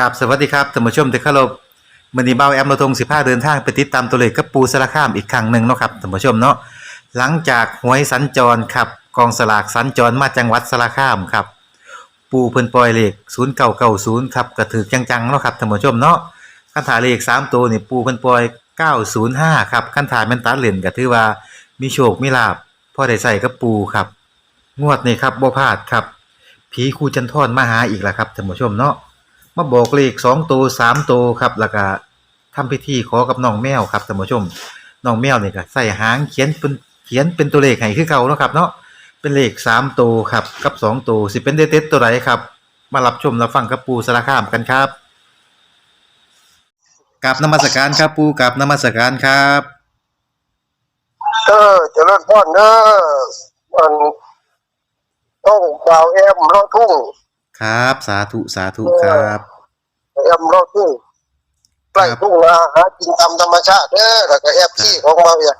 กับสวัสดีครับท่านผู้ชมที่เคารพมื้อนี้เบาแอมเราทง15เดินทางไปติดตามตัวเลขกับปูสารคามอีกครั้งหนึ่งเนาะครับท่านผู้ชมเนาะหลังจากหวยสัญจรครับกองสลากสัญจรมาจังหวัดสารคามครับ ปูเพิ่นปล่อยเลข0990ครับก็ถือจังๆเนาะครับท่านผู้ชมเนาะคันถ่ายเลข3ตัวนี่ปูเพิ่นปล่อย905ครับคันถ่ายแมนตัดเล่นก็ถือว่ามีโชคมีลาภพอได้ใส่กับปูครับ งวดนี้ครับบ่พลาดครับผีคูจันทอนมาหาอีกแล้วครับท่านผู้ชมเนาะ มาบอกเลขสองตัวสามตัวครับแล้วก็ทำพิธีขอกับน้องแมวครับท่านผู้ชมน้องแมวเนี่ยก็ใส่หางเขียนเป็นเขียนเป็นตัวเลขให้คือเก่าเนาะครับเนาะเป็นเลขสามตัวครับกับสองตัวสิเป็นเด็ดๆตัวไหนครับ มารับชมรับฟังกับปูสารคามกันครับกับนมัสการครับปูกับนมัสการครับเออเจริญพรเนอะมันต้องดาวแอมร้อทุ่ง ครับ สาธุสาธุครับแอมรอทุ่งใกล้ทุ่งนาหากินตามธรรมชาติเด้อแล้วก็แอปที่ของมาเนี่ย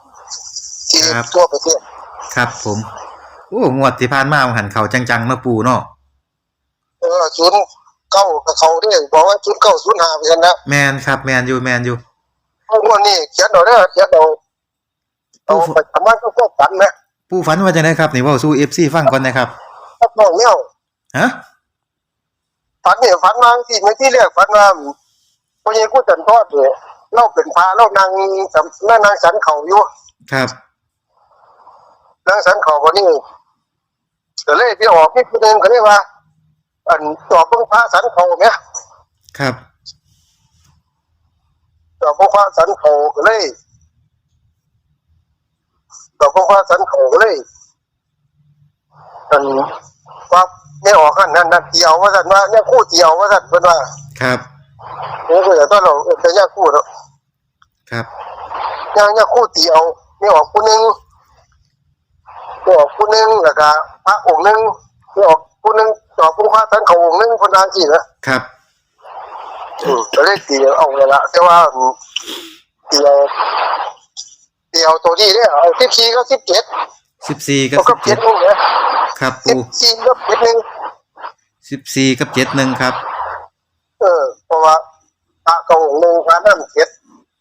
ที่ครับทั่วประเทศครับผมโอ้งวดที่ผ่านมาหันเขาจังๆเนาะปูเนาะเออศูนย์เก้ากับเขาเด้บอกว่าศูนย์เก้าศูนย์ห้าเปอร์เซ็นต์นะแมนครับ แมนอยู่แมนอยู่พวกวันนี้เขียนเอาเด้อเขียนเอาเอาไปทำมันก็พวกฝันนะปูฝันว่าจะได้ครับนี่เว่าสู้เอฟซีฟังก่อนนะครับถ้าน้องแมวฮะ ฝันเนี่ยฝันมาที่ไม่ที่เรียกฝันว่าพอเยกูจันทอดเนี่ยเราเป็นพระเรานางสำนางสันเขาอยู่ครับนางสันเขาวันนี้ก็เลยพี่ออกพี่ผู้หนึงก็เรียกว่า อันตอบเพิ่งพระสันเขาเนี่ยครับตอบเพิ่งพระสันเขาก็เลยตอบเพิ่งพระสันเขาก็เลยอันว่า ไม่ออกกันนั่นนั่นเตียวว่าสันว่าเนี่ยคู่เตียวว่าสันเป็นว่าครับเนี่ยก็จะต้องเราเป็นเนี่ยคู่แล้วครับเนี่ยเนี่ยคู่เตียวไม่ออกคู่หนึงไม่ออกคู่หนึงแล้วก็พระองค์หนึงไม่ออกคู่หนึงตอบเพิ่งพระสันเขาองค์หนึงคนนางจีนะครับอืมก็เลยเตียวเอาเลยละแต่ว่าเตียวเตียวตัวนี้เนี่ยเอาสิบสี่ก็สิบเจ็ดสิบสี่กับก็สิบเจ็เจ็ดดนึงเนี่ย ครับสิปูบสี่ก็เจ็ดหนึ่งสิบสี่กับเจ็ดหนึ่งครับ เออ เพราะว่าพระเก่าหนึ่งพระนั่นเจ็ด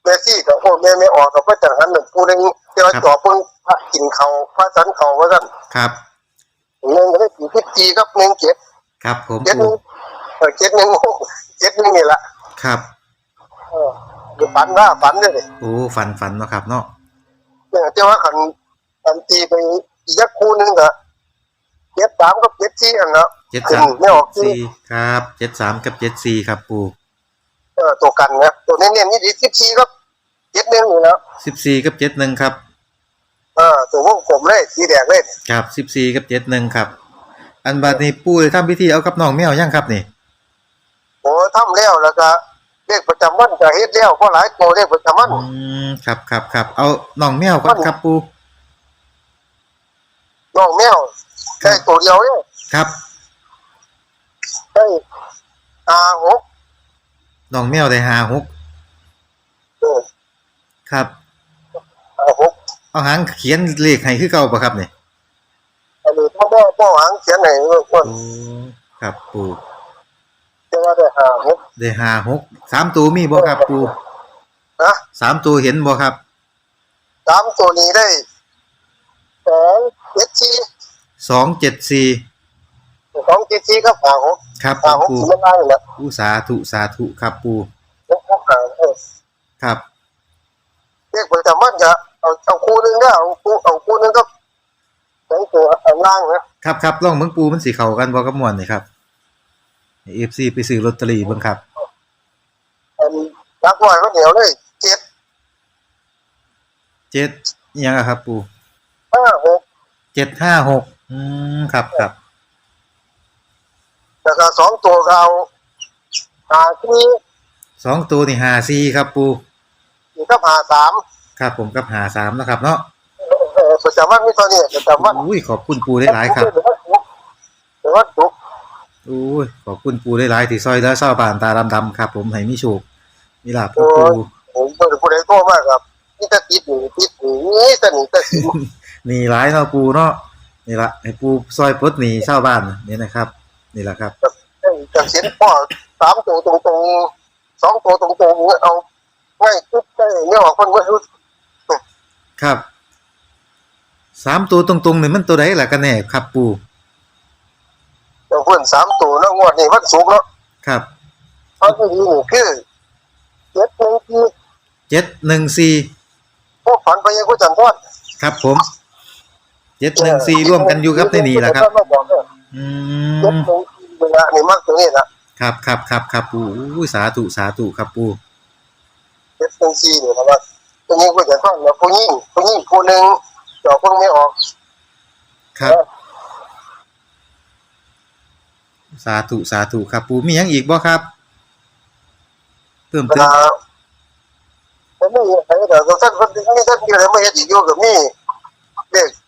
แม่ซี่กับโอ้แม่ไม่ออกกับพระจังหันหนึ่งผู้หนึ่งที่ว่าจ่อเพิ่งพระกินเขาพระสันเขาว่าสั่นครับหนึ่งก็ได้กี่สิบสี่กับหนึ่งเจ็ดครับผมเจ็ดหปูนึ่งเออเจ็ดหนึ่งโอ้เจ็ดหนึ่งนี่แหละครับเออคือฝันว่าฝันเลยโอ้ฝันฝันเนาะครับเนาะเนี่ยที่ว่าขันขันตีไปอีกยักคู่หนึงก็ เจ็ดสามกับเจ็ดสี่อันเนาะเจ็ดสามอืมไม่ออกสี่ครับเจ็ดสามกับเจ็ดสี่ครับปูเออตัวกันนะตัวเน้นๆนี่ดีสิบสี่กับเจ็ดหนึ่งอยู่แล้วสิบสี่กับเจ็ดหนึ่งครับเออตัววงกลมเลยสีแดงเลยครับสิบสี่กับเจ็ดหนึ่งครับ อันบัดนี้ปูเลยทำพิธีเอากับน้องแมวยังครับนี่โอ้ทำแล้วแล้วก็เลขประจำวันก็เฮ็ดแล้วเพราะหลายตัวเลขประจำวันอืมครับครับครับเอาน้องแมวก่อนครับปูน้องแมว ได้ตัวเดียวเนี่ยครับ ได้อาหกน้องแมวได้หาหกเออครับ อาหกเอาหางเขียนเลขให้คือเก่าปะครับเนี่ยอันนี้พ่อพ่อพ่อหางเขียนให้เออคนโอ้ครับปูจะว่าได้อาหกได้หาหกสามตัวมีบ่ครับปูนะสามตัวเห็นบ่ครับสามตัวนี้ได้สองเจ็ดสี่ สองเจ็ดสี่สองเจ็ดสี่ก็อาหกครับอาหกปูที่มันได้แหละปูสาธุสาธุครับปูหกหกหางเออครับเลขประจำวันก็เอาเอาคู่หนึงก็เอาคู่เอาคู่หนึงก็สองตัวอันล่างนะครับครับลองเบิ่งปูมันสีเข้ากันบ่กับม่วนนี่ครับเอฟซีไปซื้อลอตเตอรี่เบิ่งครับ อันรักไว้ก็เหนียวเลยเจ็ดเจ็ดอิหยังอะครับปูห้าหกเจ็ดห้าหก อืมครับครับแล้วก็สองตัวก็เอาหาที่สองตัวนี่หาสี่ครับปูอีกก็หาสามครับผมกับหาสามนะครับ เนาะเออประจำวันมีตัวนี้ประจำวันอุ้ยขอบคุณปูได้หลายครับแต่ว่าถูกอุ้ยขอบคุณปูได้หลายที่ซอยแล้วเศร้าบานตาดำๆครับ ผมให้มีโชคมีลาภกับปูผมเป็นผู้ใดโตมากครับนี่จะติดหนีติดหนีนี่จะหนีจะสินหนีหลายเนาะปูเนาะ นี่ละให้ปูซอยปลดหนีเช่าวบ้านนี่นะครับ นี่แหละครับจะสินพ่อสามตัวตรงๆสองตัวตรงๆเอาง่ายปุ๊บได้เนี่ยออกคนว่าครับสามตัวตรงๆนี่มันตัวไหนล่ะกันแน่ครับ ปูอย่าเพื่อนสามตัวแล้วงวดนี้วันศุกร์เนาะครับเพราะที่นี่นี่คือเจ็ดหนึ่งที่เจ็ดหนึ่งสี่พวกฝันไปยังก็จันทอดครับผม เจ็ดหนึ่งสี่ร่วมกันอยู่ครับในนี้แหละครับ อืเจ็ดมหนึ่งสี่เวลานี่มากตรงนี้นะครับครับครับครับปูอู้ยสาธุสาธุครับปูเจ็ดหนึ่งสี่เนี่ยนะครับตรงนี้ก็จันทอดแล้วผู้หญิงผู้หญิงผู้หนึ่งเจาะเพิ่งไม่ออก ครับ สาธุสาธุครับปูมีหยังอีกบ่ครับ เพิ่มเวเติมลาแต่ไม่เห็นใครแต่ท่านคนนี้ท่านมีอะไรไม่เห็นอีกอยู่กับนี่เด็กเออใช่ไหม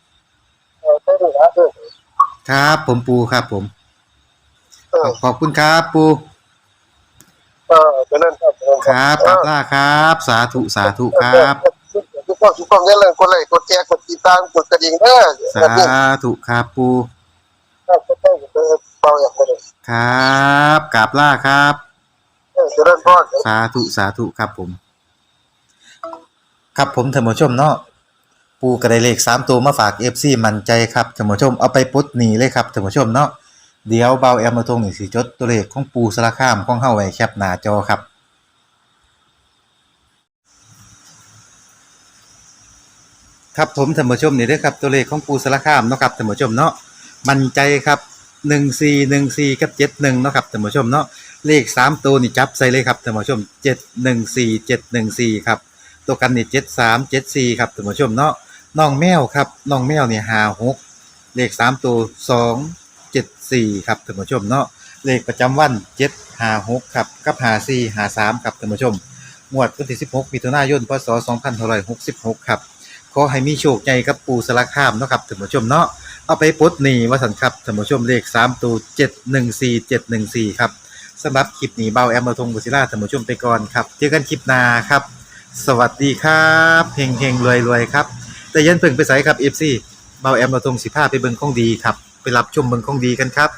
ครับครับผมปูครับผมเออขอบคุณครับปูเออเจะเล่นครับเจริญครับกราบล่าครับ สาธุสาธุครับทุกคนทุกคนเนี่ยเลยกดไลค์กดแชร์กดติดตามกดกระดิ่งเด้อสาแบบนี้ธุครับปูถ้าก็ต้องเออเปล่าอย่างนี้ครับกราบล่าครับเออเจะเล่นพอดสาธุสาธุครับผม ครับผมท่านผู้ชมเนาะ ปูกระไดเลขสามตัวมาฝากเอฟซีมั่นใจครับท่านผู้ชมเอาไปปลดหนีเลยครับท่านผู้ชมเนาะเดี๋ยวเบาแอมมาตรงนี่สิจดตัวเลขของปูสารคามของเฮาไว้แคปหน้าจอครับครับผมท่านผู้ชมนี่เด้อครับตัวเลขของปูสารคามเนาะครับท่านผู้ชมเนาะมั่นใจครับ1414กับ71เนาะครับท่านผู้ชมเนาะเลขสามตัวนี่จับใส่เลยครับท่านผู้ชม714 714ครับตัวกันนี่เจ็ดสามเจ็ดสี่ครับท่านผู้ชมเนาะ น้องแมวครับน้องแมวเนี่ยหาหกเลขสามตัวสองเจ็ดสี่ครับท่านผู้ชมเนาะเลขประจำวันเจ็ดหาหกครับกับหาสี่หาสามครับท่านผู้ชมงวดวันที่สิบหกมิถุนายนพศสองพันหกสิบหกครับขอให้มีโชคใหญ่กับปูสลักข้ามเนาะครับท่านผู้ชมเนาะเอาไปปลดหนี้วสันครับท่านผู้ชมเลขสามตัวเจ็ดหนึ่งสี่เจ็ดหนึ่งสี่ครับสำหรับคลิปนี้เบาแอมมาทงบุศิล่าท่านผู้ชมไปก่อนครับเจอกันคลิปหน้าครับ สวัสดีครับเฮงเฮงรวยรวยครับ แต่ยันเพิ่งไปใส่ครับเอฟซีเบาแอมเราตรงสิผ้าไปเบิ่งของดีครับ ไปรับชมเบิ่งของดีกันครับ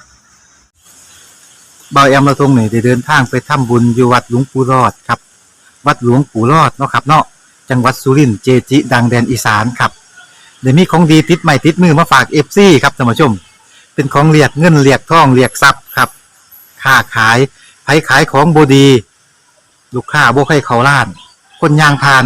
เบาแอมเราตรงนี่ได้เดินทางไปทำบุญอยู่วัดหลวงปู่รอดครับ วัดหลวงปู่รอดเนาะครับเนาะจังหวัดสุรินทร์เจจิ ดังแดนอีสานครับเดี๋ยวมีของดีติดใหม่ติดมือมาฝากเอฟซีครับท่านผู้ชม เป็นของเรียกเงินเรียกทองเรียกทรัพย์ครับค้าขายไผขายของบดี ลูกค้าบ่ใครเขาล้าน คนยางพาน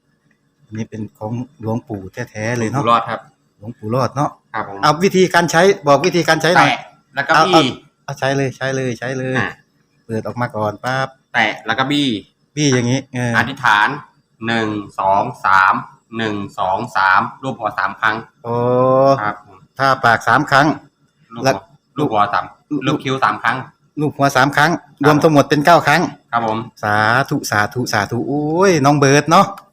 นนี้เป็นของหลวงปู่แท้ๆเลยอยู่เนาะ รอดครับ หลวงปู่รอดเนาะ ครับผมเอาวิธีการใช้บอกวิธีการใช้หน่อย แตะแล้วก็เอาบี้ เอาใช้เลยใช้เลยใช้เลย อะ เปิดออกมาก่อนปั๊บแตะแล้วก็บี้พี่อย่างนี้เอออธิษฐานหนึ่งสองสามหนึ่งสองสามรูปหัวสามครั้งโอ้ครับผมถ้าปากสามครั้งลูกแล้หัววลูกหัวสามลูกลูกคิ้วสามครั้ง ลูกหัวสามครั้ง รวมทั้งหมดเป็นเก้าครั้ง ครับผม สาธุสาธุสาธุโอ้ยน้องเบิร์ดเนาะ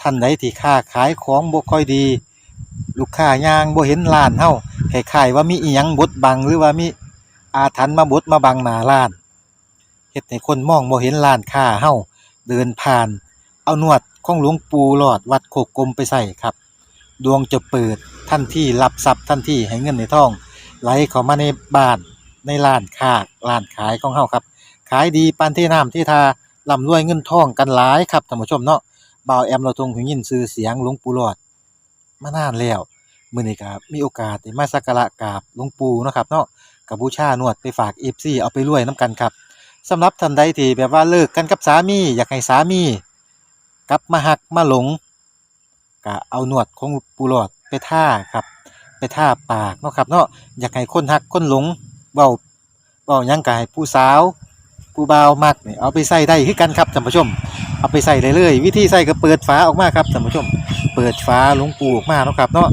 ท่านใดที่ค้าขายของบ่ค่อยดี ลูกค้าย่างบ่เห็นร้านเฮาคล้ายๆว่ามีอีหยังบดบังหรือว่ามีอาถรรพ์มาบดมาบังหน้าร้านเฮ็ดให้คนมองบ่เห็นร้านค้าเฮาเดินผ่าน เอานวดของหลวงปู่หลอดวัดโคกกลมไปใส่ครับ ดวงจะเปิดทันที่รับทรัพย์ทันที่ให้เงินในทอง ไหลเข้ามาในบ้านในร้านค้าร้านขายของเฮาครับ ขายดีปานที่น้ำที่ทาร่ำรวยเงินทองกันหลายครับท่านผู้ชมเนาะ บ่าวแอมเราทรงหูยินชื่อเสียงหลวงปู่หลอดมานานแล้วมื้อนี้ก็มีโอกาสได้มาสักการะกราบหลวงปู่เนาะครับเนาะกับบูชานวดไปฝาก FC เอาไปรวยนํกันครับสำหรับท่านใดที่แบบว่าเลิกกันกับสามีอยากให้สามี กลับมาหักมาหลงก็เอาหนวดของปูหลอดไปท่าครับ ไปท่าปากเนาะครับเนาะอยากให้คนหักคนหลงเว้าเว้ายังก็ให้ผู้สาว ผู้บ่าวมักนี่เอาไปใส่ได้คือกันครับท่านผู้ชม เอาไปใส่ได้เลย วิธีใส่ก็เปิดฝาออกมาครับท่านผู้ชม เปิดฝาลวงปูออกมาเนาะครับเนาะ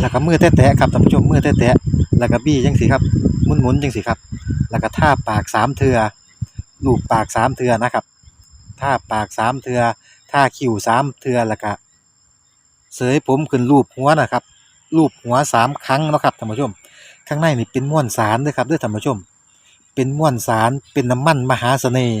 แล้วก็มือแตะๆครับท่านผู้ชมมือแตะๆแล้วก็บี้จังสิครับหมุนๆจังสิครับ แล้วก็ท่าปากสามเทือลูบปากสามเทือนะครับท่าปากสามเทือท่าคิ้วสามเทือแล้วก็เสยผมขึ้นรูปหัวนะครับรูปหัวสามครั้งเนาะครับท่านผู้ชม ข้างในนี่เป็นม้วนสารด้วยครับด้วยท่านผู้ชม เป็นม้วนสารเป็นน้ำมันมหาเสน่ห์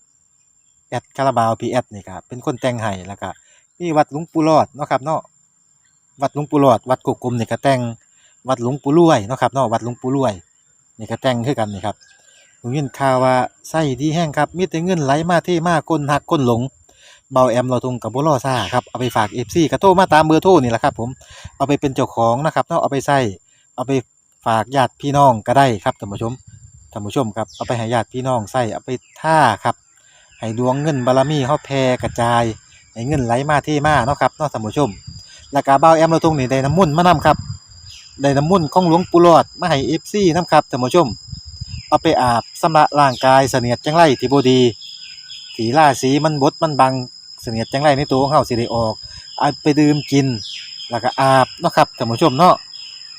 แอดคาราบาวพีแอดนี่ครับเป็นคนแต่งให้แล้วก็มีวัดหลวงปู่รอดเนาะครับเนาะวัดหลวงปู่รอด วัดกกกลมนี่ก็แต่งวัดหลวงปู่รวยเนาะครับเนาะวัดหลวงปู่รวยนี่ก็แต่งคือกันนี่ครับผมยินข่าวว่าไส้ดีแห้งครับมีแต่เงินไหลมาเทมาคนหักคนหลงเบาแอมเราทงกับบัวล่อซ่าครับเอาไปฝากเอฟซีกระโทมาตามเบอร์โทรนี่แหละครับผมเอาไปเป็นเจ้าของนะครับเนาะเอาไปใส่เอาไปฝากญาติพี่น้องก็ได้ครับท่านผู้ชมท่านผู้ชมครับเอาไปให้ญาติพี่น้องใส่เอาไปท่าครับ ให้ดวงเงินบารมีเฮาแผ่กระจายให้เงินไหลมาเทมาเนาะครับเนาะท่านผู้ชม แล้วก็เบาแอมเราทงนี่ได้น้ำมุ่นมานํครับได้น้ำมุ่นของหลวงปู่หลอดมาให้เอฟซีนํครับท่านผู้ชม เอาไปอาบสำระร่างกายเสนียดจังไรที่บดีสีล่าสีมันบดมันบังเสนียดจังไรในตัวของเฮาสิได้ออกเอาไปดื่มกิน แล้วก็อาบเนาะครับท่านผู้ชมเนาะ